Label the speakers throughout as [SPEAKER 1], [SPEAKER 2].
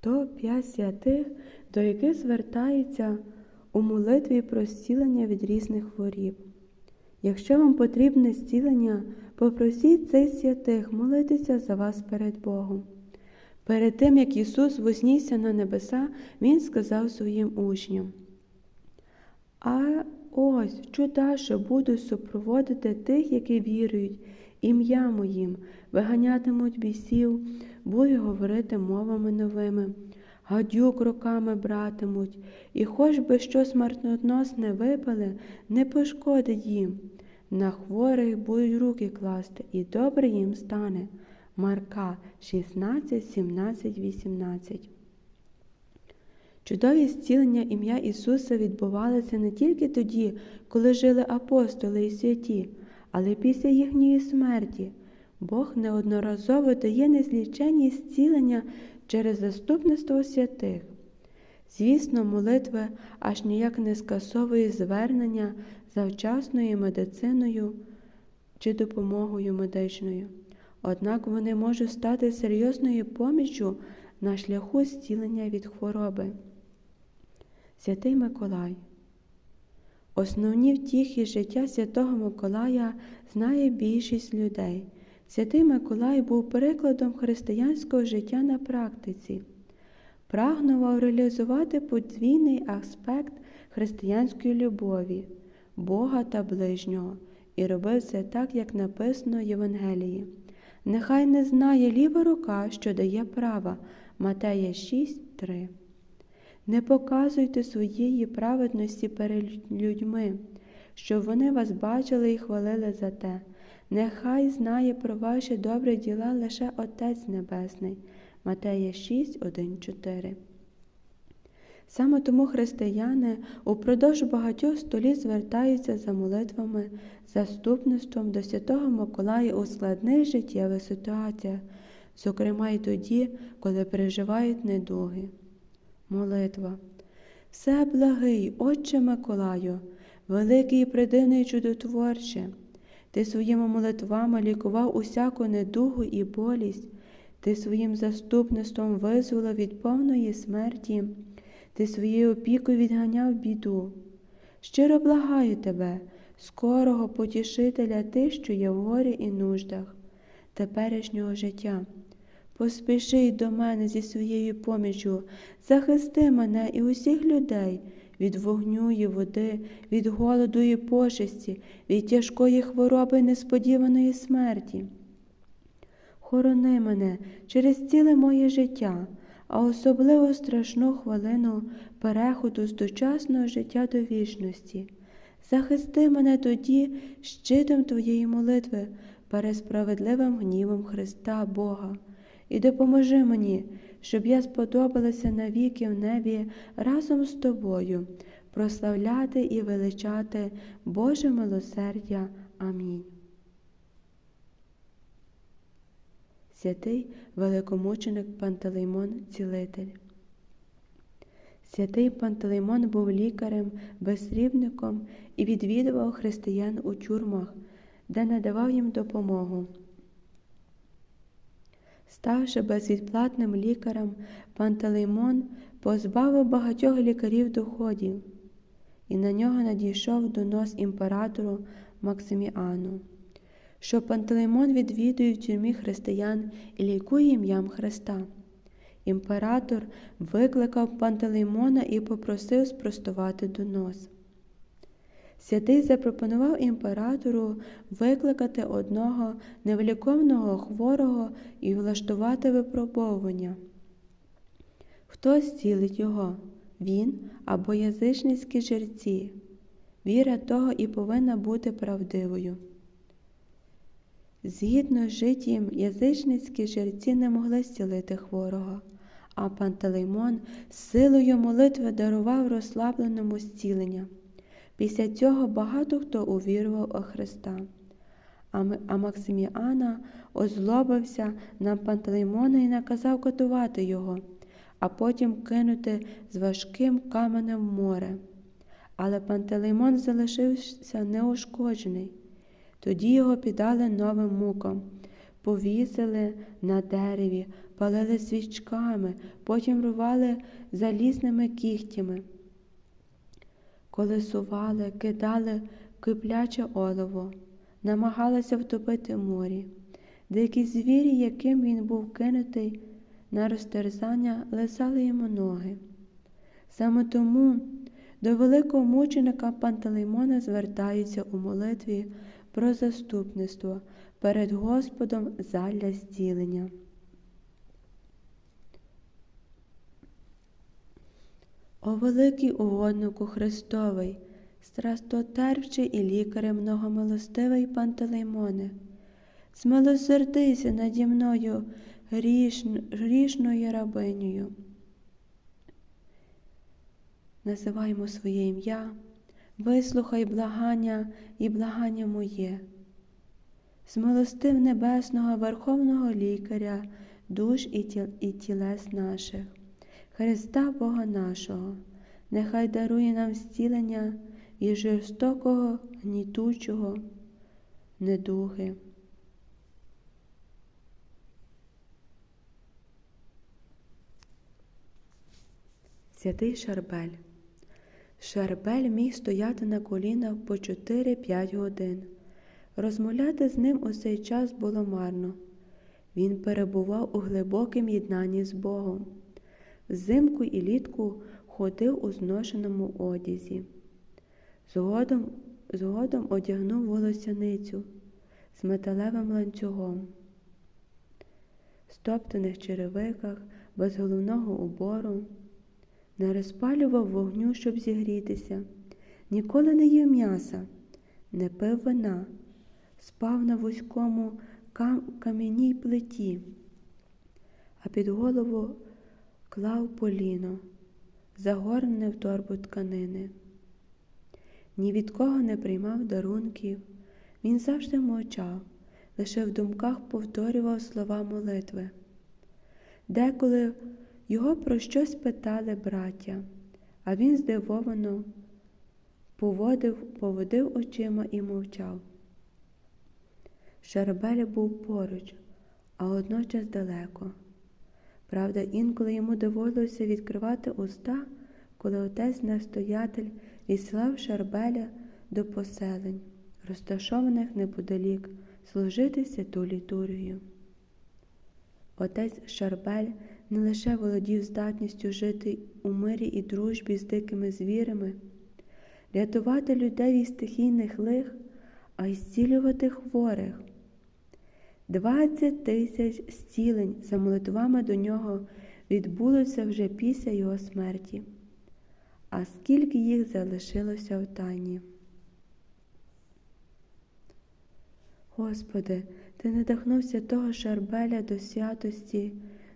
[SPEAKER 1] то п'ять святих, до яких звертаються у молитві про зцілення від різних хворіб. Якщо вам потрібне зцілення, попросіть цих святих молитися за вас перед Богом. Перед тим, як Ісус вознісся на небеса, Він сказав своїм учням. А ось чуда, що буду супроводити тих, які вірують, ім'я моїм, виганятимуть бісів, будуть говорити мовами новими, гадюк руками братимуть, і хоч би що смертоносне випали, не пошкодить їм. На хворих будуть руки класти, і добре їм стане. Марка 16, 17, 18 Чудові зцілення ім'я Ісуса відбувалися не тільки тоді, коли жили апостоли і святі, але після їхньої смерті. Бог неодноразово дає незліченні зцілення через заступництво святих. Звісно, молитви аж ніяк не скасовує звернення за вчасною медициною чи допомогою медичною. Однак вони можуть стати серйозною поміччю на шляху зцілення від хвороби. Святий Миколай. Основні втіхи життя святого Миколая знає більшість людей. Святий Миколай був прикладом християнського життя на практиці, прагнув реалізувати подвійний аспект християнської любові, Бога та ближнього, і робив це так, як написано в Євангелії. Нехай не знає ліва рука, що дає права. Матея 6.3 Не показуйте своєї праведності перед людьми, щоб вони вас бачили і хвалили за те. Нехай знає про ваші добрі діла лише Отець Небесний. Матея 6, 1, 4 Саме тому християни упродовж багатьох століть звертаються за молитвами, заступництвом до Святого Миколая у складних життєвих ситуаціях, зокрема й тоді, коли переживають недуги. Молитва. Все благий, Отче Миколаю, великий і придивний чудотворче. Ти своїми молитвами лікував усяку недугу і болість, ти своїм заступництвом визволив від повної смерті. Ти своєю опікою відганяв біду. Щиро благаю тебе, скорого потішителя тих, що є в горі і нуждах, теперішнього життя. Поспіши до мене зі своєю поміччю, захисти мене і усіх людей від вогню і води, від голоду і пошесті, від тяжкої хвороби несподіваної смерті. Хорони мене через ціле моє життя а особливо страшну хвилину переходу з дочасного життя до вічності. Захисти мене тоді щитом Твоєї молитви перед справедливим гнівом Христа Бога, і допоможи мені, щоб я сподобалася навіки в небі разом з тобою, прославляти і величати Боже милосердя. Амінь. святий великомученик Пантелеймон Цілитель. Святий Пантелеймон був лікарем, безсрібником і відвідував християн у тюрмах, де надавав їм допомогу. Ставши безвідплатним лікарем, Пантелеймон позбавив багатьох лікарів доходів, і на нього надійшов донос імператору Максиміану що Пантелеймон відвідує в тюрмі християн і лікує ім'ям Христа. Імператор викликав Пантелеймона і попросив спростувати донос. Святий запропонував імператору викликати одного невліковного хворого і влаштувати випробовування. Хто зцілить його? Він або язичницькі жерці. Віра того і повинна бути правдивою. Згідно з життям, язичницькі жерці не могли зцілити хворого, а Пантелеймон силою молитви дарував розслабленому зцілення. Після цього багато хто увірував у Христа. А Максиміана озлобився на Пантелеймона і наказав катувати його, а потім кинути з важким каменем в море. Але Пантелеймон залишився неушкоджений. Тоді його піддали новим мукам, повісили на дереві, палили свічками, потім рвали залізними кігтями, колесували, кидали кипляче олово, намагалися втопити морі. Дикі звірі, яким він був кинутий на розтерзання, лизали йому ноги. Саме тому до великого мученика Пантелеймона звертаються у молитві про заступництво перед Господом задля зцілення. О великий угоднику Христовий, страстотерпчий і лікаре многомилостивий Пантелеймоне, змилосердися наді мною грішн, грішною рабинею. Називаймо своє ім'я, вислухай благання і благання моє. Змилостив небесного Верховного Лікаря, душ і, тіл, і тілес наших, Христа Бога нашого, нехай дарує нам зцілення і жорстокого, гнітучого недуги. Святий Шарбель. Шарбель міг стояти на колінах по 4-5 годин. Розмовляти з ним у цей час було марно. Він перебував у глибокому єднанні з Богом. Взимку і літку ходив у зношеному одязі. Згодом, згодом одягнув волосяницю з металевим ланцюгом, стоптаних черевиках, без головного убору не розпалював вогню, щоб зігрітися, ніколи не їв м'яса, не пив вина, спав на вузькому кам кам'яній плиті, а під голову клав поліно, загорнене в торбу тканини. Ні від кого не приймав дарунків, він завжди мовчав, лише в думках повторював слова молитви. Деколи його про щось питали браття, а він здивовано поводив, поводив очима і мовчав. Шарабель був поруч, а одночас далеко. Правда, інколи йому доводилося відкривати уста, коли отець настоятель відслав Шарбеля до поселень, розташованих неподалік, служити святу літургію. Отець Шарбель не лише володів здатністю жити у мирі і дружбі з дикими звірами, рятувати людей від стихійних лих, а й зцілювати хворих. Двадцять тисяч зцілень за молитвами до нього відбулося вже після його смерті, а скільки їх залишилося в тайні. Господи, Ти надихнувся того шарбеля до святості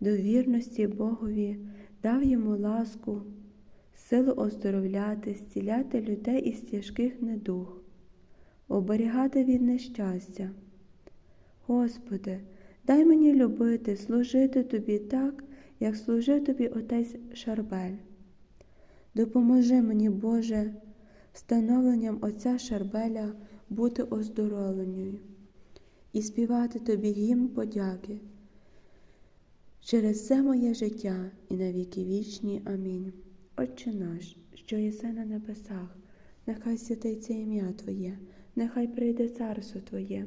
[SPEAKER 1] до вірності Богові, дав йому ласку, силу оздоровляти, зціляти людей із тяжких недуг, оберігати від нещастя. Господи, дай мені любити, служити Тобі так, як служив Тобі Отець Шарбель. Допоможи мені, Боже, встановленням Отця Шарбеля бути оздоровленою і співати Тобі гімн подяки через все моє життя і на віки вічні. Амінь. Отче наш, що єси на небесах, нехай святиться ім'я Твоє, нехай прийде царство Твоє,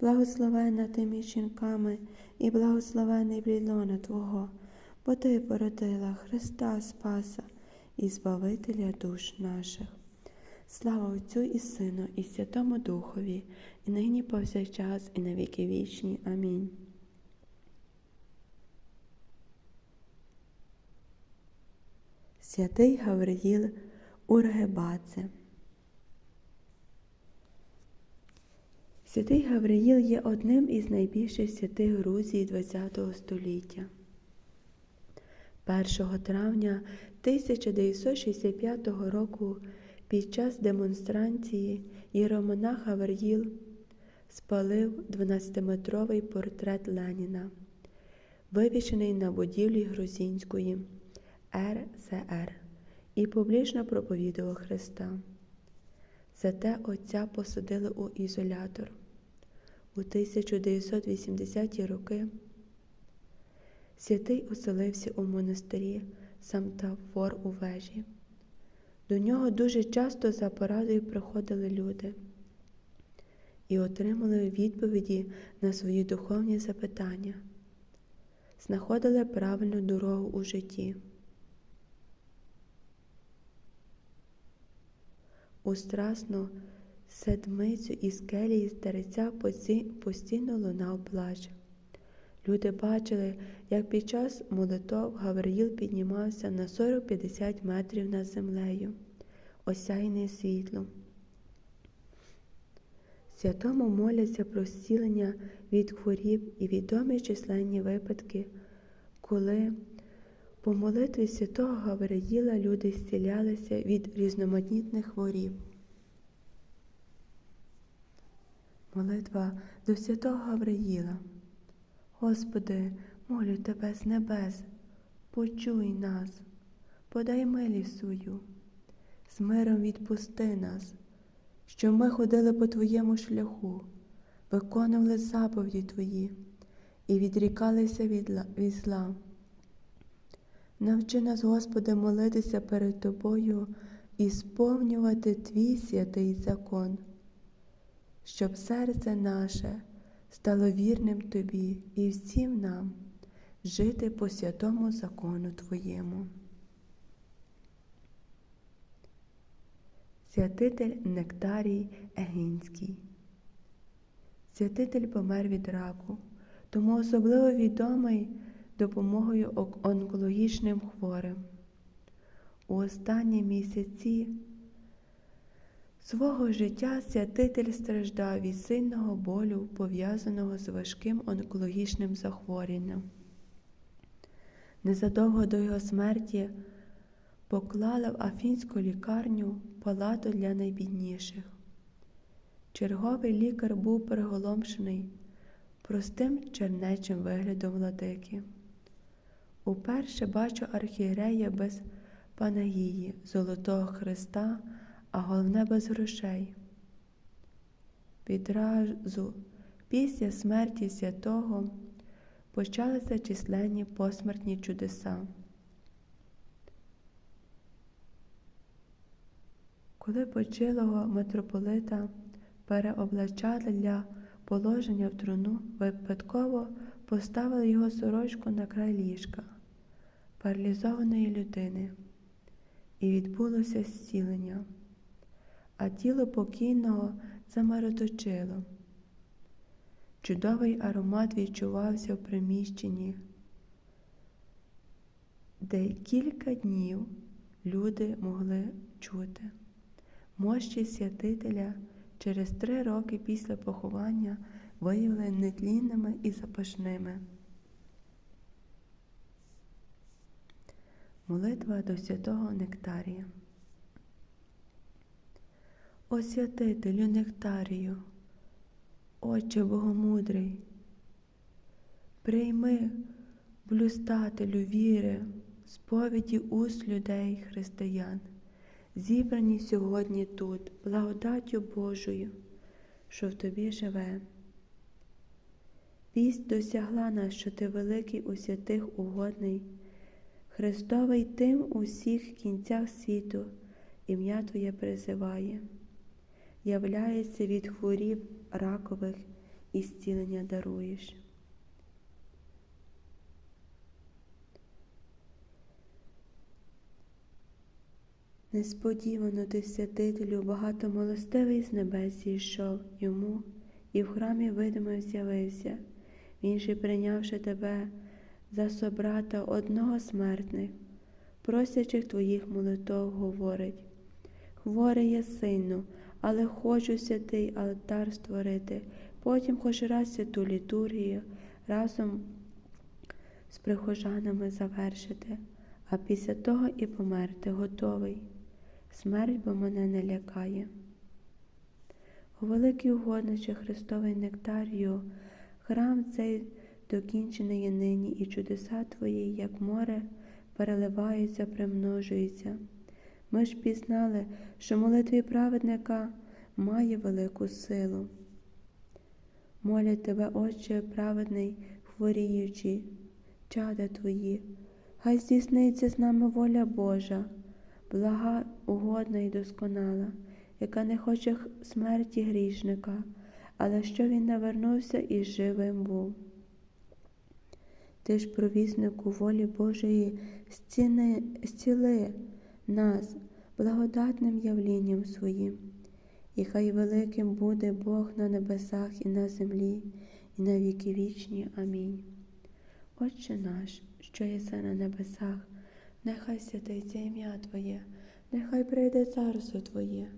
[SPEAKER 1] благословена ти між жінками і благословений плідлона Твого, бо Ти породила Христа Спаса і Збавителя душ наших. Слава Отцю і Сину, і Святому Духові, і нині повсякчас, і на віки вічні. Амінь. Святий Гавриїл Ургебаце. Святий Гавриїл є одним із найбільших святих Грузії ХХ століття. 1 травня 1965 року під час демонстрації Єромонах Гавриїл спалив 12-метровий портрет Леніна, вивішений на будівлі грузинської РСР, і публічно проповідував Христа. Зате отця посадили у ізолятор. У 1980-ті роки святий оселився у монастирі Самтафор у вежі. До нього дуже часто за порадою приходили люди і отримали відповіді на свої духовні запитання, знаходили правильну дорогу у житті. У страсну седмицю із келії стариця постійно лунав плач. Люди бачили, як під час молитов Гавриїл піднімався на 40-50 метрів над землею, осяйний світлом. Святому моляться про зцілення від хворіб і відомі численні випадки, коли по молитві святого Гавриїла люди зцілялися від різноманітних хворіб. Молитва до святого Гавриїла. Господи, молю Тебе з небес, почуй нас, подай милість свою, з миром відпусти нас, що ми ходили по Твоєму шляху, виконували заповіді Твої і відрікалися від зла. Навчи нас, Господи, молитися перед Тобою і сповнювати Твій святий закон, щоб серце наше стало вірним Тобі і всім нам жити по святому закону Твоєму. Святитель Нектарій Егінський. Святитель помер від раку, тому особливо відомий допомогою онкологічним хворим. У останні місяці свого життя святитель страждав від сильного болю, пов'язаного з важким онкологічним захворюванням. Незадовго до його смерті поклали в афінську лікарню палату для найбідніших. Черговий лікар був приголомшений простим чернечим виглядом владики. Уперше бачу архієрея без Панагії, Золотого Христа, а головне без грошей. Відразу після смерті святого почалися численні посмертні чудеса. Коли почилого митрополита переоблачали для положення в труну, випадково поставили його сорочку на край ліжка паралізованої людини, і відбулося зцілення, а тіло покійного замароточило. Чудовий аромат відчувався в приміщенні, де кілька днів люди могли чути. Мощі святителя через три роки після поховання виявили нетлінними і запашними. Молитва до святого Нектарія. О святителю Нектарію, Отче Богомудрий, прийми блюстателю віри, сповіді уст людей християн, зібрані сьогодні тут, благодаттю Божою, що в тобі живе. Вість досягла нас, що ти великий у святих угодний. Христовий тим у всіх кінцях світу. Ім'я Твоє призиває, являється від хворіб ракових і зцілення даруєш. Несподівано ти святителю багатомилостивий з небес зійшов йому і в храмі видимо з'явився, він же прийнявши тебе за собрата одного смертних, просячих твоїх молитов, говорить Хворий я сильно, але хочу святий алтар створити, потім хоч раз святу літургію разом з прихожанами завершити, а після того і померти готовий. Смерть бо мене не лякає. У великій угодничі Христовий нектарію, храм цей докінчений є нині, і чудеса Твої, як море, переливаються, примножуються. Ми ж пізнали, що молитві праведника має велику силу. Молять тебе, Отче праведний, хворіючи, чада Твої, хай здійсниться з нами воля Божа, блага, угодна і досконала, яка не хоче смерті грішника, але що він навернувся і живим був. Ти ж, провіснику волі Божої, зціли нас благодатним явлінням своїм. І хай великим буде Бог на небесах і на землі, і на віки вічні. Амінь. Отче наш, що єси на небесах, нехай святиться ім'я Твоє, нехай прийде царство Твоє,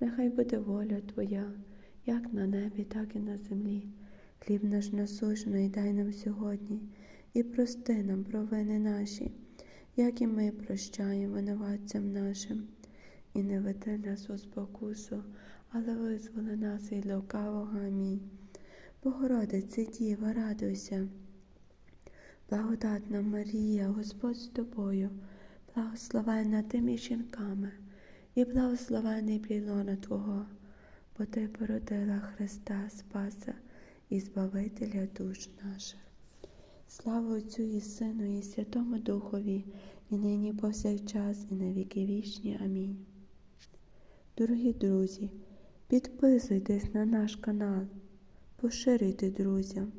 [SPEAKER 1] нехай буде воля Твоя, як на небі, так і на землі. Хліб наш насущний дай нам сьогодні, і прости нам провини наші, як і ми прощаємо винуватцям нашим. І не веди нас у спокусу, але визволи нас від лукавого. Амінь. Богородице Діва, радуйся. Благодатна Марія, Господь з тобою, благословенна ти між жінками, і благословений плілона Твого, бо ти породила Христа Спаса і Збавителя душ наших. Слава Отцю і Сину, і Святому Духові, і нині повсякчас, і на віки вічні. Амінь. Дорогі друзі, підписуйтесь на наш канал, поширюйте друзям.